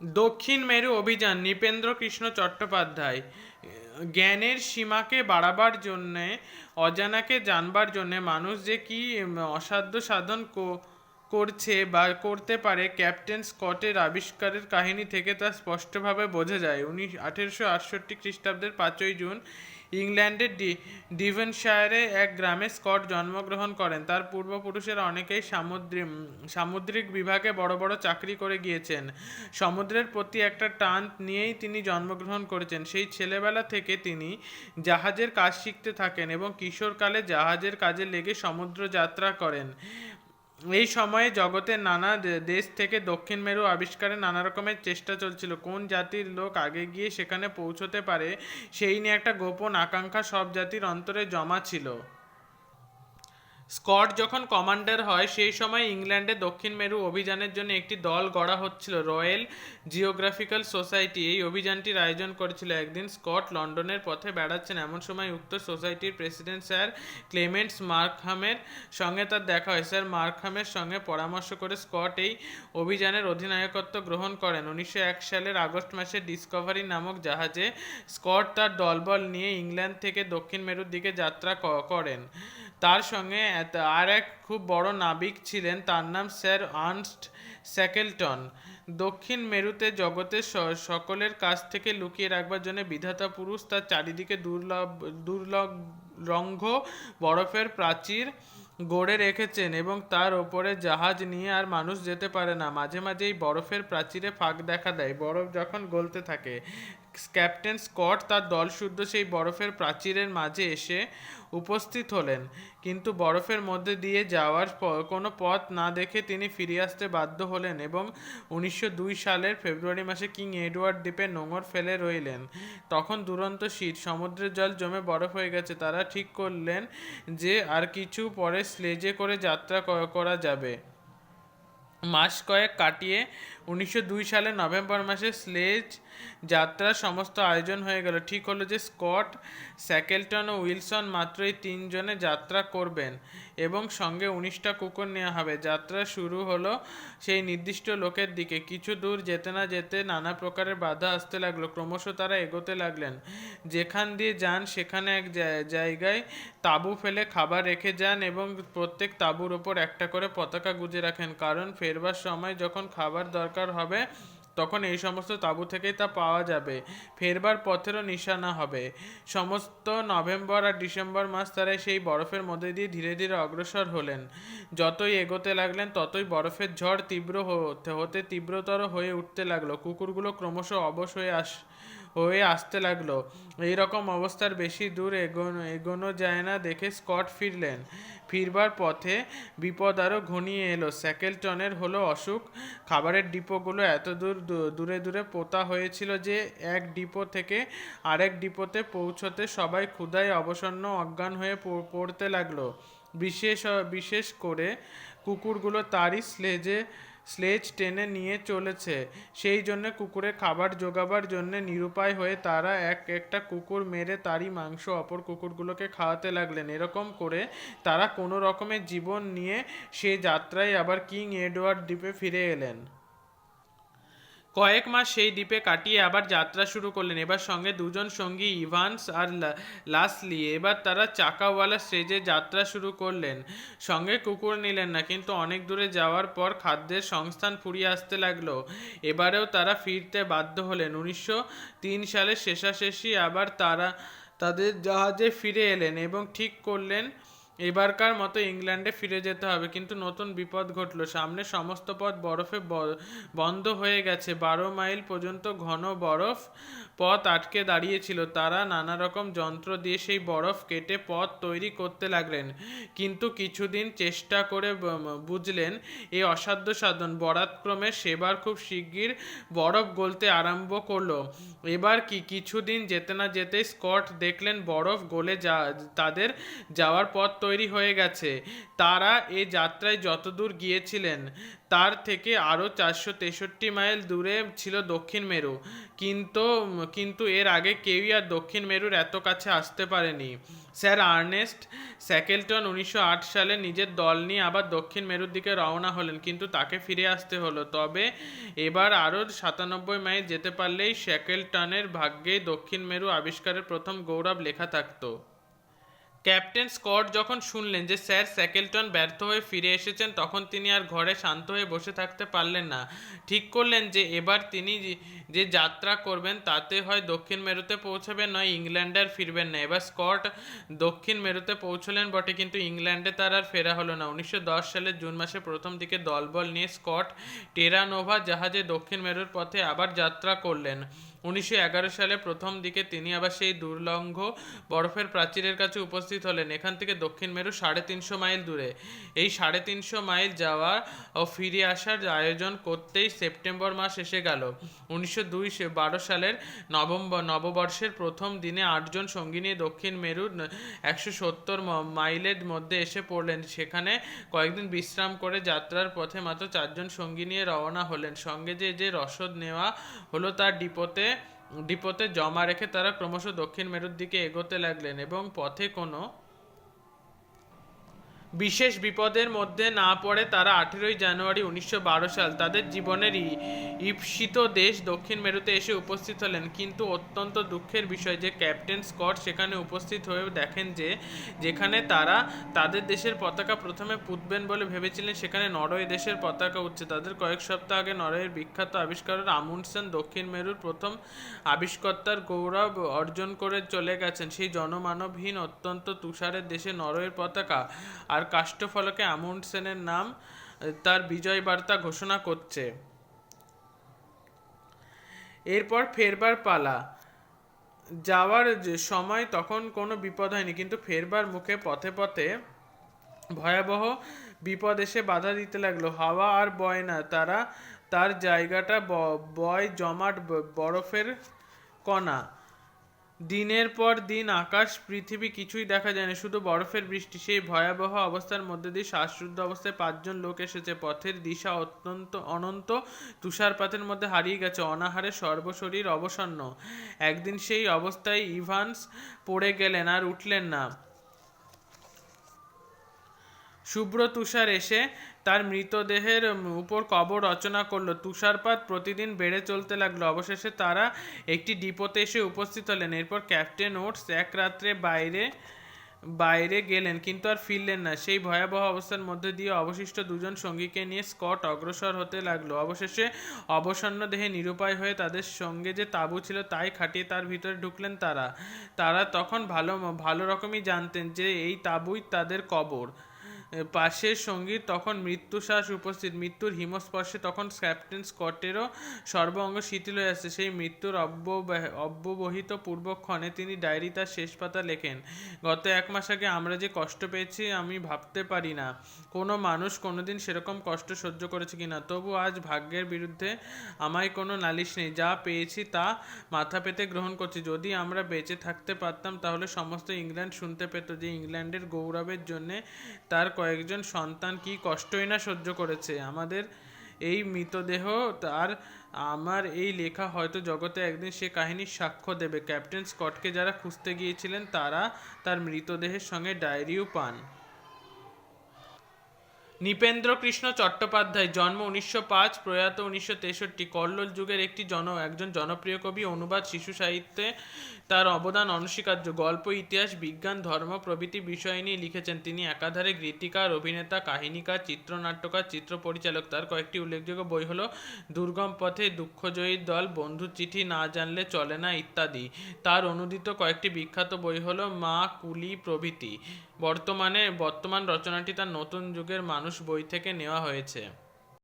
দক্ষিণ মেরু অভিযান, নৃপেন্দ্র কৃষ্ণ চট্টোপাধ্যায়। জ্ঞানের সীমাকে বাড়াবার জন্যে, অজানাকে জানবার জন্যে মানুষ যে কি অসাধ্য সাধন করছে বা করতে পারে ক্যাপ্টেন স্কটের আবিষ্কারের কাহিনী থেকে তা স্পষ্টভাবে বোঝা যায়। উনিশ, আঠেরোশো আটষট্টি খ্রিস্টাব্দের পাঁচই জুন ইংল্যান্ডের ডি, ডিভেনশায়ারে এক গ্রামে স্কট জন্মগ্রহণ করেন। তার পূর্বপুরুষেরা অনেকেই সামুদ্রিক সামুদ্রিক বিভাগে বড় বড় চাকরি করে গিয়েছেন। সমুদ্রের প্রতি একটা টান নিয়েই তিনি জন্মগ্রহণ করেছেন। সেই ছেলেবেলা থেকে তিনি জাহাজের কাজ শিখতে থাকেন এবং কিশোরকালে জাহাজের কাজে লেগে সমুদ্র যাত্রা করেন। এই সময়ে জগতের নানা দেশ থেকে দক্ষিণ মেরু আবিষ্কারে নানা রকমের চেষ্টা চলছিল। কোন জাতির লোক আগে গিয়ে সেখানে পৌঁছতে পারে, সেই নিয়ে একটা গোপন আকাঙ্ক্ষা সব জাতির অন্তরে জমা ছিল। স্কট যখন কমান্ডার হয়, সেই সময় ইংল্যান্ডে দক্ষিণ মেরু অভিযানের জন্য একটি দল গড়া হচ্ছিল, রয়্যাল জিওগ্রাফিক্যাল সোসাইটি। এই অভিযানটির আয়োজন করেছিল একদিন স্কট লন্ডনের পথে বেড়াচ্ছেন। এমন সময় উক্ত সোসাইটির প্রেসিডেন্ট স্যার ক্লেমেন্টস মার্কহামের সঙ্গে তার দেখা হয়। স্যার মার্কহামের সঙ্গে পরামর্শ করে স্কট এই অভিযানের অধিনায়কত্ব গ্রহণ করেন। উনিশশো এক সালের আগস্ট মাসে ডিসকভারি নামক জাহাজে স্কট তার দলবল নিয়ে ইংল্যান্ড থেকে দক্ষিণ মেরুর দিকে যাত্রা করেন। তার সঙ্গে আর এক খুব বড় নাবিক ছিলেন, তার নাম স্যার আর্নস্ট স্যাকেলটন দক্ষিণ মেরুতে জগতের সকলের কাছ থেকে লুকিয়ে রাখবার জন্য বিধাতা পুরুষ তার চারিদিকে দুর্লভ দুর্লভ রঙ্গ বরফের প্রাচীর গড়ে রেখেছেন এবং তার ওপরে জাহাজ নিয়ে আর মানুষ যেতে পারে না। মাঝে মাঝে এই বরফের প্রাচীরে ফাঁক দেখা দেয়। বরফ যখন গলতে থাকে ক্যাপ্টেন স্কট তার দলশুদ্ধ সেই বরফের প্রাচীরের মাঝে এসে উপস্থিত হলেন। কিন্তু বরফের মধ্যে দিয়ে যাওয়ার কোনো পথ না দেখে তিনি ফিরে আসতে বাধ্য হলেন এবং উনিশশো দুই সালের ফেব্রুয়ারি মাসে কিং এডওয়ার্ড দ্বীপে নোঙর ফেলে রইলেন। তখন দুরন্ত শীত, সমুদ্রের জল জমে বরফ হয়ে গেছে। তারা ঠিক করলেন যে আর কিছু পরে স্লেজে করে যাত্রা করা যাবে। মাস কয়েক কাটিয়ে উনিশশো সালের নভেম্বর মাসে স্লেজ যাত্রার সমস্ত আয়োজন হয়ে গেল। ঠিক হলো যে স্কট, স্যাকেলটন ও উইলসন মাত্র এই তিনজনে যাত্রা করবেন এবং সঙ্গে উনিশটা কুকুর নেওয়া হবে। যাত্রা শুরু হলো সেই নির্দিষ্ট লোকের দিকে। কিছু দূর যেতে না যেতে নানা প্রকারের বাধা আসতে লাগল। ক্রমশ তারা এগোতে লাগলেন। যেখান দিয়ে যান সেখানে এক জায়- জায়গায় তাঁবু ফেলে খাবার রেখে যান এবং প্রত্যেক তাঁবুর ওপর একটা করে পতাকা গুজে রাখেন। কারণ ফেরবার সময় যখন খাবার দরকার হবে, তখন এই সমস্ত তাঁবু থেকেই তা পাওয়া যাবে। ফেরবার পথেরও নিশানা হবে। সমস্ত নভেম্বর আর ডিসেম্বর মাস তারা সেই বরফের মধ্যে দিয়ে ধীরে ধীরে অগ্রসর হলেন। যতই এগোতে লাগলেন, ততই বরফের ঝড় তীব্র হতে হতে তীব্রতর হয়ে উঠতে লাগল। কুকুরগুলো ক্রমশ অবশ হয়ে আস হয়ে আসতে লাগল। এইরকম অবস্থার বেশি দূর এগোনো এগোনো যায় না দেখে স্কট ফিরলেন। ফিরবার পথে বিপদ আরও ঘনিয়ে এলো। স্যাকেলটনের হলো অসুখ। খাবারের ডিপোগুলো এত দূর দূরে দূরে পোতা হয়েছিল যে এক ডিপো থেকে আরেক ডিপোতে পৌঁছতে সবাই ক্ষুধায় অবসন্ন অজ্ঞান হয়ে পড়তে লাগল। বিশেষ বিশেষ করে কুকুরগুলো তারই স্লেজে স্লেজ টেনে নিয়ে চলেছে। সেই জন্য কুকুরের খাবার জোগাবার জন্য নিরুপায় হয়ে তারা এক একটা কুকুর মেরে তারই মাংস অপর কুকুরগুলোকে খাওয়াতে লাগলেন। এরকম করে তারা কোনো রকমের জীবন নিয়ে সে যাত্রায় আবার কিং এডওয়ার্ড দ্বীপে ফিরে এলেন। কয়েক মাস সেই দ্বীপে কাটিয়ে আবার যাত্রা শুরু করলেন। এবার সঙ্গে দুজন সঙ্গী ইভান্স আর লাসলি। এবার তারা চাকাওয়ালা স্টেজে যাত্রা শুরু করলেন। সঙ্গে কুকুর নিলেন না, কিন্তু অনেক দূরে যাওয়ার পর খাদ্যের সংস্থান ফুরিয়ে আসতে লাগল। এবারেও তারা ফিরতে বাধ্য হলেন। উনিশশো তিন সালের শেষাশেষি আবার তারা, তাদের জাহাজে ফিরে এলেন এবং ঠিক করলেন এবারকার মতো ইংল্যান্ডে ফিরে যেতে হবে, কিন্তু নতুন বিপদ ঘটলো। সামনে সমস্ত পথ বরফে বন্ধ হয়ে গেছে। বারো মাইল পর্যন্ত ঘন বরফ পথ আটকে দাঁড়িয়েছিল। তারা নানা রকম যন্ত্র দিয়ে সেই বরফ কেটে পথ তৈরি করতে লাগলেন। কিন্তু কিছুদিন চেষ্টা করে বুঝলেন এই অসাধ্য সাধন। বরাতক্রমে সেবার খুব শিগগির বরফ গলতে আরম্ভ করল। এবার কি কিছুদিন যেতে না যেতে স্কট দেখলেন বরফ গলে যা, তাদের যাওয়ার পথ তৈরি হয়ে গেছে। তারা এ যাত্রায় যতদূর গিয়েছিলেন। তার থেকে আরও চারশো তেষট্টি মাইল দূরে ছিল দক্ষিণ মেরু। কিন্তু কিন্তু এর আগে কেউই আর দক্ষিণ মেরুর এত কাছে আসতে পারেনি। স্যার আর্নেস্ট স্যাকেলটন উনিশশো আট সালে নিজের দল নিয়ে আবার দক্ষিণ মেরুর দিকে রওনা হলেন, কিন্তু তাকে ফিরে আসতে হলো। তবে এবার আরও সাতানব্বই মাইল যেতে পারলেই স্যাকেলটনের ভাগ্যেই দক্ষিণ মেরু আবিষ্কারের প্রথম গৌরব লেখা থাকতো। ক্যাপ্টেন স্কট যখন শুনলেন যে স্যার স্যাকেলটন ব্যর্থ হয়ে ফিরে এসেছেন, তখন তিনি আর ঘরে শান্ত হয়ে বসে থাকতে পারলেন না। ঠিক করলেন যে এবার তিনি যে- যাত্রা করবেন, তাতে হয় দক্ষিণ মেরুতে পৌঁছাবেন, নয় ইংল্যান্ডে আর ফিরবেন না। এবার স্কট দক্ষিণ মেরুতে পৌঁছলেন বটে, কিন্তু ইংল্যান্ডে তার আর ফেরা হলো না। উনিশশো দশ সালের জুন মাসে প্রথম দিকে দলবল নিয়ে স্কট টেরানোভা জাহাজে দক্ষিণ মেরুর পথে আবার যাত্রা করলেন। উনিশশো এগারো সালে প্রথম দিকে তিনি আবার সেই দুর্লঙ্ঘ বরফের প্রাচীরের কাছে উপস্থিত হলেন। এখান থেকে দক্ষিণ মেরু সাড়ে তিনশো মাইল দূরে। এই সাড়ে তিনশো মাইল যাওয়া ও ফিরে আসার আয়োজন করতেই সেপ্টেম্বর মাস এসে গেল। উনিশশো দুই বারো সালের নভেম্বর নববর্ষের প্রথম দিনে আটজন সঙ্গী নিয়ে দক্ষিণ মেরুর একশো সত্তর মাইলের মধ্যে এসে পড়লেন। সেখানে কয়েকদিন বিশ্রাম করে যাত্রার পথে মাত্র চারজন সঙ্গী নিয়ে রওনা হলেন। সঙ্গে যে যে রসদ নেওয়া হলো তার ডিপোতে ডিপোতে জমা রেখে তারা ক্রমশ দক্ষিণ মেরুর দিকে এগোতে লাগলেন এবং পথে কোনো বিশেষ বিপদের মধ্যে না পড়ে তারা আঠেরোই জানুয়ারি উনিশশো বারো সাল তাদের জীবনের ঈপ্সিত দেশ দক্ষিণ মেরুতে এসে উপস্থিত হলেন। কিন্তু অত্যন্ত দুঃখের বিষয় যে ক্যাপ্টেন স্কট সেখানে উপস্থিত হয়ে দেখেন যে যেখানে তারা তাদের দেশের পতাকা প্রথমে পুতবেন বলে ভেবেছিলেন, সেখানে নরওয়ে দেশের পতাকা উঠছে। তাদের কয়েক সপ্তাহ আগে নরওয়ের বিখ্যাত আবিষ্কারক আমুন্ডসেন দক্ষিণ মেরুর প্রথম আবিষ্কর্তার গৌরব অর্জন করে চলে গেছেন। সেই জনমানবহীন অত্যন্ত তুষারের দেশে নরওয়ের পতাকা আর কাষ্ঠফলকে আমুন্ডসেনের নাম তার বিজয় বার্তা ঘোষণা করছে। এরপর ফেরবার পালা। যাওয়ার সময়, তখন কোনো বিপদ হয়নি, কিন্তু ফেরবার মুখে পথে পথে ভয়াবহ বিপদ এসে বাধা দিতে লাগল। হাওয়া আর বয় না, তারা তার জায়গাটা বয় জমাট বরফের কণা। দিনের পর দিন আকাশ, পৃথিবী কিছুই দেখা যায় না। শুধু বরফের বৃষ্টি, সেই ভয়াবহ অবস্থার মধ্যে দিয়ে শ্বাসরুদ্ধ অবস্থায় পাঁচজন লোক এসেছে। পথের দিশা অত্যন্ত অনন্ত, তুষারপাতের মধ্যে হারিয়ে গেছে। অনাহারে সর্বশরীর অবসন্ন। একদিন সেই অবস্থায় ইভান্স পড়ে গেলেন আর উঠলেন না। শুভ্র তুষার এসে তার মৃতদেহের উপর কবর রচনা করল। তুষারপাত প্রতিদিন বেড়ে চলতে লাগল। অবশেষে তারা একটি ডিপোতে এসে উপস্থিত হলেন। এরপর ক্যাপ্টেন ওটস এক রাত্রে বাইরে বাইরে গেলেন, কিন্তু আর ফিরলেন না। সেই ভয়াবহ অবস্থার মধ্যে দিয়ে অবশিষ্ট দুজন সঙ্গীকে নিয়ে স্কট অগ্রসর হতে লাগল। অবশেষে অবসন্ন দেহে নিরুপায় হয়ে তাদের সঙ্গে যে তাঁবু ছিল তাই খাটিয়ে তার ভিতরে ঢুকলেন তারা। তারা তখন ভালো ভালো রকমই জানতেন যে এই তাঁবুই তাদের কবর। পাশের সঙ্গী তখন মৃত্যুশ্বাস উপস্থিত। মৃত্যুর হিমস্পর্শে তখন ক্যাপ্টেন স্কটেরও সর্বাঙ্গ শিথিল হয়ে আসছে সেই মৃত্যুর অব্যবহ- অব্যবহিত পূর্বক্ষণে তিনি ডায়েরি তার শেষ পাতা লেখেন, গত এক মাস আগে আমরা যে কষ্ট পেয়েছি, আমি ভাবতে পারি না। কোনো মানুষ কোনোদিন সেরকম কষ্ট সহ্য করেছে কিনা। তবু আজ ভাগ্যের বিরুদ্ধে আমায় কোনো নালিশ নেই। যা পেয়েছি তা মাথা পেতে গ্রহণ করছি। যদি আমরা বেঁচে থাকতে পারতাম, তাহলে সমস্ত ইংল্যান্ড শুনতে পেত যে ইংল্যান্ডের গৌরবের জন্যে তার কয়েকজন সন্তান কি কষ্টই না সহ্য করেছে? আমাদের এই মৃতদেহ তার, আমার এই লেখা হয়তো জগতে একদিন সে কাহিনীর সাক্ষ্য দেবে। ক্যাপ্টেন স্কটকে যারা খুঁজতে গিয়েছিলেন, তারা তার মৃতদেহের সঙ্গে ডায়েরিও পান। নৃপেন্দ্র কৃষ্ণ চট্টোপাধ্যায় জন্ম উনিশশো পাঁচ, প্রয়াত উনিশশো তেষট্টি, কল্লোল যুগের একটি জন, একজন জনপ্রিয় কবি, অনুবাদ, শিশু সাহিত্যে তার অবদান অনস্বীকার্য। গল্প, ইতিহাস, বিজ্ঞান, ধর্ম, প্রভৃতি বিষয় নিয়ে লিখেছেন তিনি। একাধারে গীতিকার, অভিনেতা, কাহিনীকার, চিত্রনাট্যকার, চিত্র পরিচালক। তার কয়েকটি উল্লেখযোগ্য বই হলো দুর্গম পথে দুঃখজয়ীর দল বন্ধুর চিঠি না জানলে চলে না ইত্যাদি। তার অনুদিত কয়েকটি বিখ্যাত বই হলো মা, কুলি প্রভৃতি। বর্তমানে, বর্তমান রচনাটি তার নতুন যুগের মানুষ বই থেকে নেওয়া হয়েছে।